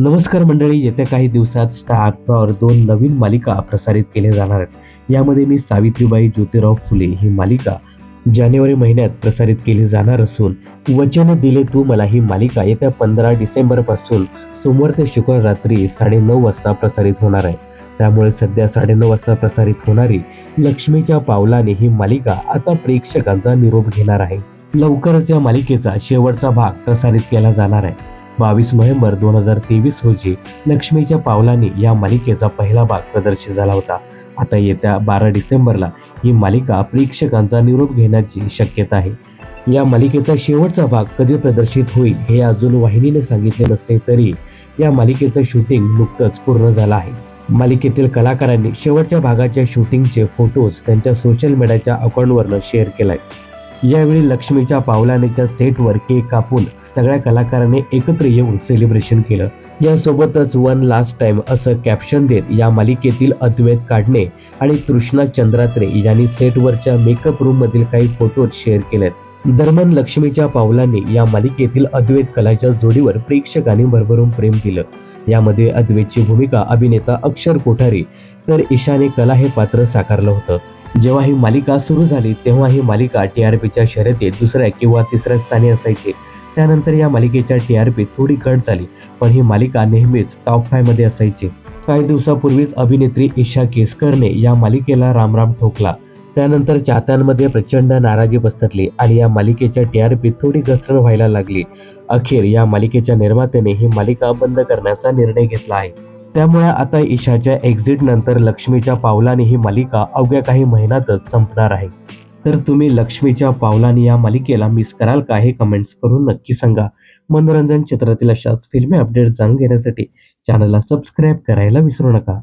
नमस्कार मंडळी येत्या काही दिवसात स्टार प्रॉर दोन नवीन मालिका प्रसारित केल्या जाणार आहेत. यामध्ये मी सावित्रीबाई ज्योतिराव फुले ही मालिका जानेवारी महिन्यात प्रसारित केली जाणार असून वचन दिले तू मला ही मालिका येत्या पंधरा डिसेंबरपासून सोमवार ते शुक्रवार रात्री साडेनऊ वाजता प्रसारित होणार आहे. त्यामुळे सध्या साडेनऊ वाजता प्रसारित होणारी लक्ष्मीच्या पावलाने ही मालिका आता प्रेक्षकांचा निरोप घेणार आहे. लवकरच या मालिकेचा शेवटचा भाग प्रसारित केला जाणार आहे. बावीस नोव्हेंबर दोन हजार तेवीस रोजी लक्ष्मीच्या पावलाने या मालिकेचा पहिला भाग प्रदर्शित झाला होता. आता येत्या बारा डिसेंबरला ही मालिका प्रेक्षकांचा निरोप घेण्याची शक्यता आहे. या मालिकेचा शेवटचा भाग कधी प्रदर्शित होईल हे अजून वाहिनीने सांगितले नसले तरी या मालिकेचं शूटिंग नुकतंच पूर्ण झालं आहे. मालिकेतील कलाकारांनी शेवटच्या भागाच्या शूटिंगचे फोटोज त्यांच्या सोशल मीडियाच्या अकाउंटवरनं शेअर केलाय. यावेळी लक्ष्मीच्या पावलानेच्या सेटवर केक कापून सगळ्या कलाकारांनी एकत्र येऊन सेलिब्रेशन केलं. यासोबतच वन लास्ट टाइम असं कॅप्शन देत या मालिकेतील अद्वैत काढणे आणि तृष्णा चंद्रात्रे यांनी सेटवरच्या मेकअप रूम मधील काही फोटो शेअर केलेत. दरम्यान लक्ष्मीच्या पावलांनी या मालिकेतील अद्वैत कलाच्या जोडीवर प्रेक्षकांनी भरभरून प्रेम दिलं. यामध्ये अद्वैतची भूमिका अभिनेता अक्षर कोठारी तर ईशाने कला हे पात्र साकारलं होतं. जेव्हा ही मालिका सुरू झाली तेव्हा ही मालिका टी आर पीच्या शर्यतीत दुसऱ्या किंवा तिसऱ्या स्थानी असायची. त्यानंतर या मालिकेच्या टी आर पी थोडी घट झाली पण ही मालिका नेहमीच टॉप फायमध्ये असायची. काही दिवसापूर्वीच अभिनेत्री ईशा केसकरने या मालिकेला रामराम ठोकला. त्यानंतर चाहत्यांमध्ये प्रचंड नाराजी पसरली आणि या मालिकेच्या टी आर पी थोडी घसरण व्हायला लागली. अखेर या मालिकेच्या निर्मात्याने ही मालिका बंद करण्याचा निर्णय घेतला आहे. त्यामुळे आता ईशाच्या एक्झिट नंतर लक्ष्मीच्या पावलाने ही मालिका अवघ्या काही महिन्यातच संपणार आहे. तर तुम्ही लक्ष्मीच्या पावलाने या मालिकेला मिस कराल का हे कमेंट्स करून नक्की सांगा. मनोरंजन क्षेत्रातील अशाच फिल्मी अपडेट्स जाणून घेण्यासाठी चॅनलला सबस्क्राईब करायला विसरू नका.